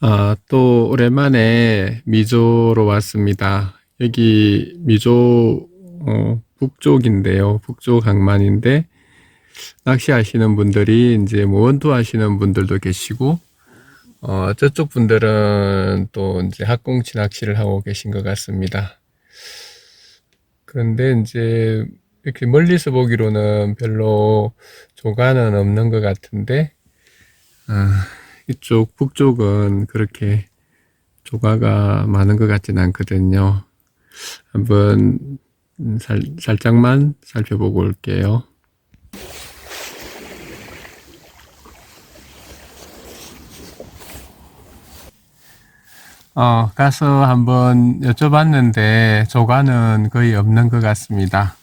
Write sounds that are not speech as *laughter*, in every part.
아, 또 오랜만에 미조로 왔습니다. 여기 미조 어, 북쪽인데요. 북쪽 항만인데 낚시하시는 분들이 이제 뭐 원투 하시는 분들도 계시고 어, 저쪽 분들은 또 이제 학꽁치 낚시를 하고 계신 것 같습니다. 그런데 이제 이렇게 멀리서 보기로는 별로 조과는 없는 것 같은데 아, 이쪽 북쪽은 그렇게 조과가 많은 것 같진 않거든요. 한번 음, 살, 살짝만 살펴보고 올게요. 어, 가서 한번 여쭤봤는데 조과는 거의 없는 것 같습니다.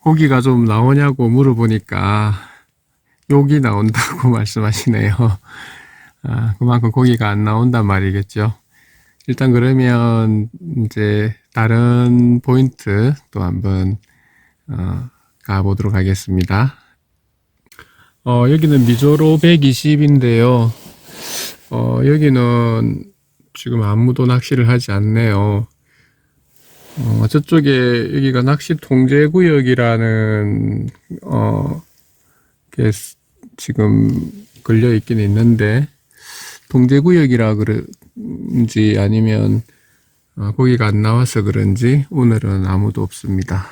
고기가 좀 나오냐고 물어보니까 욕이 나온다고 *laughs* 말씀하시네요. 아, 그만큼 고기가 안 나온단 말이겠죠. 일단 그러면 이제 다른 포인트 또 한번 어, 가보도록 하겠습니다. 어, 여기는 미조로 120인데요. 어, 여기는 지금 아무도 낚시를 하지 않네요. 어, 저쪽에 여기가 낚시 통제 구역이라는 어, 게 스- 지금 걸려 있긴 있는데 통제 구역이라 그런지 아니면 어, 거기가 안 나와서 그런지 오늘은 아무도 없습니다.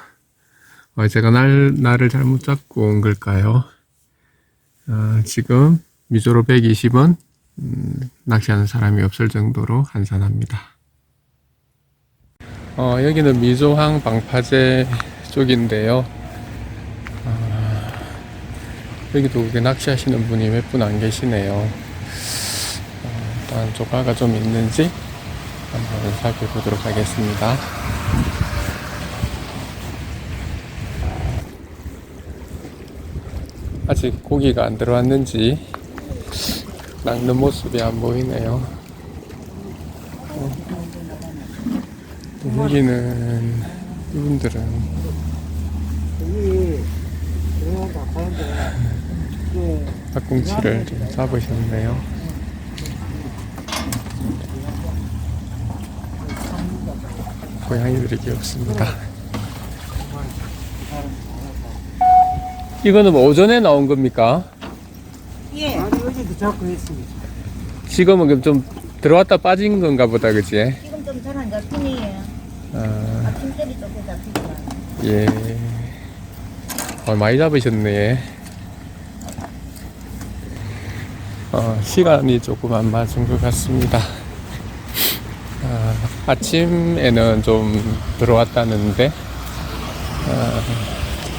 어, 제가 날 날을 잘못 잡고 온 걸까요? 어, 지금 미조로 120원 음, 낚시하는 사람이 없을 정도로 한산합니다. 어, 여기는 미조항 방파제 쪽인데요. 아, 여기도 낚시하시는 분이 몇 분 안 계시네요. 어, 일단 조과가 좀 있는지 한번 살펴보도록 하겠습니다. 아직 고기가 안 들어왔는지 낚는 모습이 안 보이네요. 어, 또 여기는 이분들은 닭꽁치를 좀 잡으셨네요. 고양이들이 귀엽습니다. 이거는 뭐 오전에 나온 겁니까? 예. 아니 어제도 잡고 했습니다. 지금은 좀 들어왔다 빠진 건가 보다, 그치? 지금 좀 잘한 잡힘이에요. 아, 아침 때리 조금 잡히더라. 예. 어, 많이 잡으셨네. 어, 시간이 조금 안 맞은 것 같습니다. 아, 아침에는 좀 들어왔다는데, 아,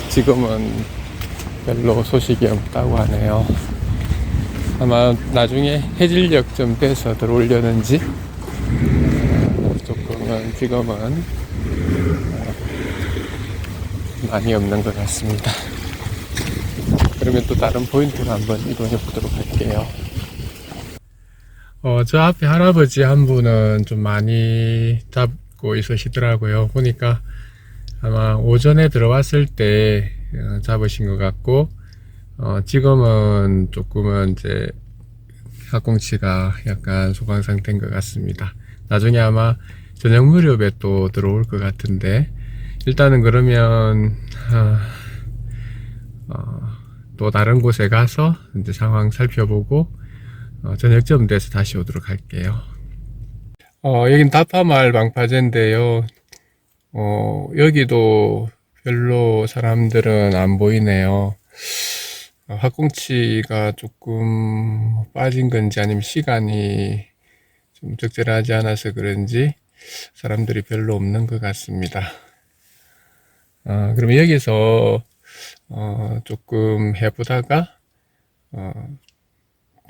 지금은 별로 소식이 없다고 하네요. 아마 나중에 해질녘 좀 돼서 들어오려는지, 어, 조금은 지금은 많이 없는 것 같습니다. 그러면 또 다른 포인트로 한번 이동해 보도록 할게요. 어, 저 앞에 할아버지 한 분은 좀 많이 잡고 있으시더라고요. 보니까 아마 오전에 들어왔을 때 어, 잡으신 것 같고, 어, 지금은 조금은 이제 학꽁치가 약간 소강 상태인 것 같습니다. 나중에 아마 저녁 무렵에 또 들어올 것 같은데, 일단은 그러면 아, 어, 또 다른 곳에 가서 이제 상황 살펴보고 어, 저녁쯤 돼서 다시 오도록 할게요. 어, 여긴 다파마을 방파제인데요. 어, 여기도 별로 사람들은 안 보이네요. 어, 학꽁치가 조금 빠진 건지 아니면 시간이 좀 적절하지 않아서 그런지 사람들이 별로 없는 것 같습니다. 어, 그러면 여기서 어, 조금 해보다가 어, 좀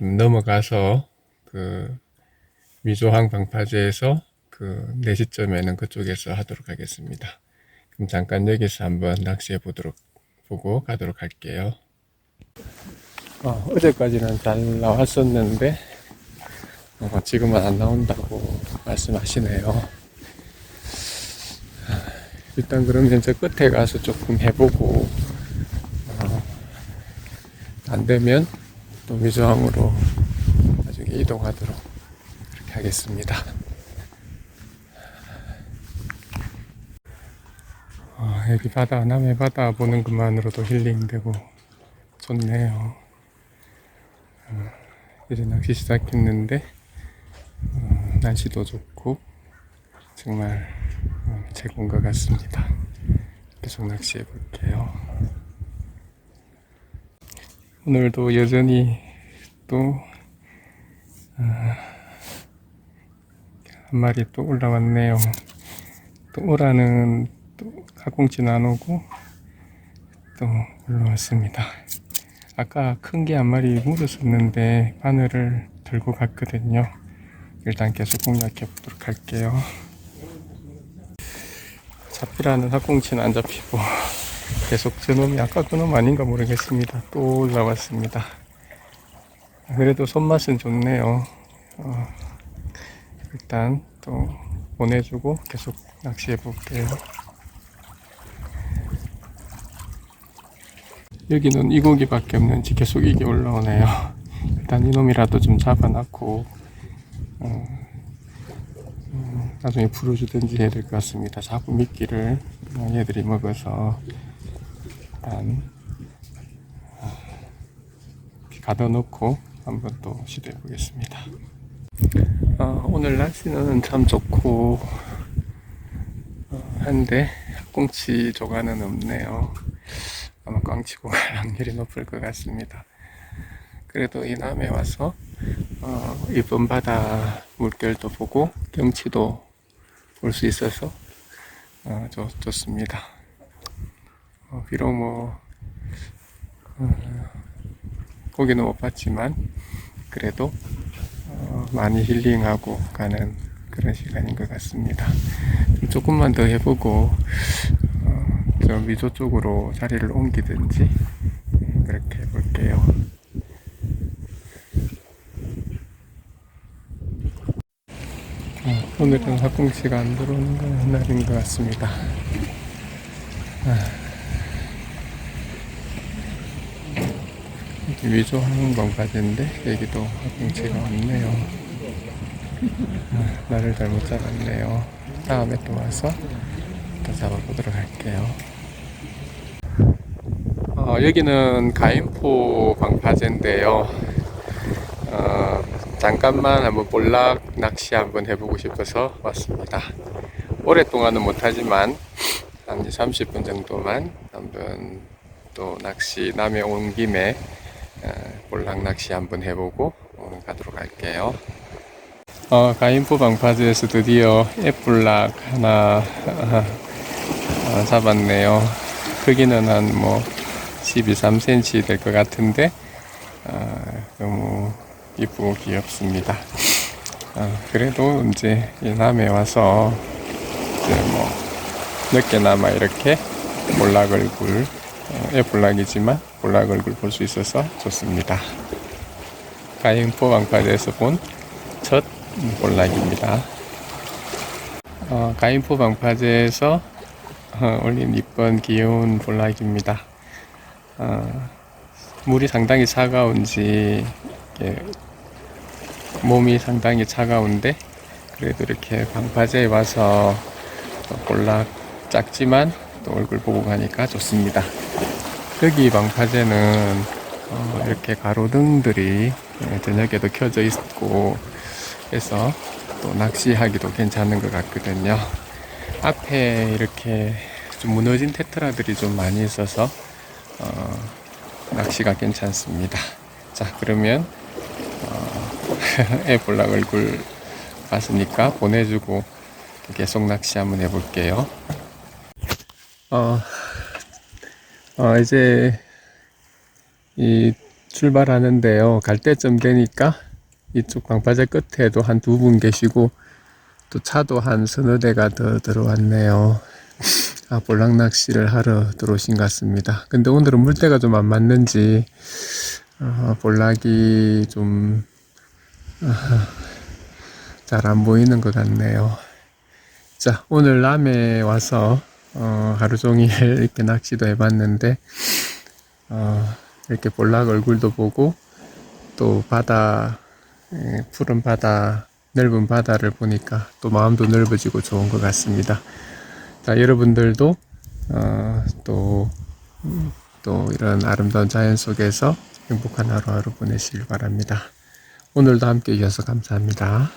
넘어가서 그 미조항 방파제에서 그 4시점에는 그쪽에서 하도록 하겠습니다. 그럼 잠깐 여기서 한번 낚시해 보도록 보고 가도록 할게요. 어, 어제까지는 잘 나왔었는데 어, 지금은 안 나온다고 말씀하시네요. 일단 그러면 저 끝에 가서 조금 해보고 어, 안 되면 또 미조항으로 나중에 이동하도록 그렇게 하겠습니다. 어, 여기 바다, 남해 바다 보는 것만으로도 힐링되고 좋네요. 어, 이제 낚시 시작했는데 어, 날씨도 좋고 정말 어, 최고인 것 같습니다. 계속 낚시해 볼게요. 오늘도 여전히 또 아, 한 마리 또 올라왔네요. 또 오라는 또 가공치는 안 오고 또 올라왔습니다. 아까 큰 게 한 마리 물었었는데 바늘을 들고 갔거든요. 일단 계속 공략해 보도록 할게요. 잡히라는 학공치는 안 잡히고 계속 저놈이 아까 그놈 아닌가 모르겠습니다. 또 올라왔습니다. 그래도 손맛은 좋네요. 어, 일단 또 보내주고 계속 낚시해 볼게요. 여기는 이 고기밖에 없는지 계속 이게 올라오네요. 일단 이놈이라도 좀 잡아놨고 어, 음, 나중에 풀어주든지 해야 될 것 같습니다. 자꾸 미끼를 어, 얘들이 먹어서 일단 어, 가둬놓고 한번 또 시도해 보겠습니다. 어, 오늘 날씨는 참 좋고 어, 한데 꽁치 조가는 없네요. 아마 꽝치 고 갈 확률이 높을 것 같습니다. 그래도 이 남해 와서 어, 이번 바다 물결도 보고 경치도 볼 수 있어서 어, 좋, 좋습니다. 어, 비록 뭐 어, 고기는 못 봤지만 그래도 어, 많이 힐링하고 가는 그런 시간인 것 같습니다. 조금만 더 해보고 어, 저 미조 쪽으로 자리를 옮기든지 음, 그렇게 해볼게요. 어, 오늘은 학공치가 안 들어오는 건 날인 것 같습니다. 위조 항공방까지인데 여기도 학공치가 없네요. 아, 나를 잘못 잡았네요. 다음에 또 와서 또 잡아보도록 할게요. 어, 여기는 가인포 방파제인데요. 어, 잠깐만 한번 볼락 낚시 한번 해보고 싶어서 왔습니다. 오랫동안은 못하지만 한 2, 30분 정도만 한번 또 낚시 남해 온 김에 어, 볼락 낚시 한번 해보고 어, 가도록 할게요. 어, 가인포 방파제에서 드디어 애플락 하나 어, 잡았네요. 크기는 한 뭐 12, 3cm 될 것 같은데 어, 너무 이쁘고 귀엽습니다. 어, 그래도 이제 이 남해 와서 이제 뭐 늦게나마 이렇게 볼락 얼굴 어, 애플락이지만 볼락 얼굴 볼 수 있어서 좋습니다. 가인포 방파제에서 본 첫 볼락입니다. 어, 가인포 방파제에서 어, 올린 이쁜 귀여운 볼락입니다. 어, 물이 상당히 차가운지 이렇게 몸이 상당히 차가운데 그래도 이렇게 방파제에 와서 또 볼락 작지만 또 얼굴 보고 가니까 좋습니다. 여기 방파제는 어, 이렇게 가로등들이 예, 저녁에도 켜져 있고 해서 또 낚시하기도 괜찮은 것 같거든요. 앞에 이렇게 좀 무너진 테트라들이 좀 많이 있어서 어, 낚시가 괜찮습니다. 자 그러면 어, *laughs* 애 볼락 얼굴 봤으니까 보내주고 계속 낚시 한번 해볼게요. 어, 어 이제 이 출발하는데요. 갈 때쯤 되니까 이쪽 방파제 끝에도 한 두 분 계시고 또 차도 한 서너 대가 더 들어왔네요. *laughs* 아, 볼락 낚시를 하러 들어오신 것 같습니다. 근데 오늘은 물때가 좀 안 맞는지 어, 볼락이 좀잘안 보이는 것 같네요. 자, 오늘 남해 와서 어, 하루 종일 *laughs* 이렇게 낚시도 해봤는데 어, 이렇게 볼락 얼굴도 보고 또 바다 예, 푸른 바다 넓은 바다를 보니까 또 마음도 넓어지고 좋은 것 같습니다. 자, 여러분들도 어, 또, 음, 또 이런 아름다운 자연 속에서 행복한 하루하루 보내시길 바랍니다. 오늘도 함께 해주셔서 감사합니다.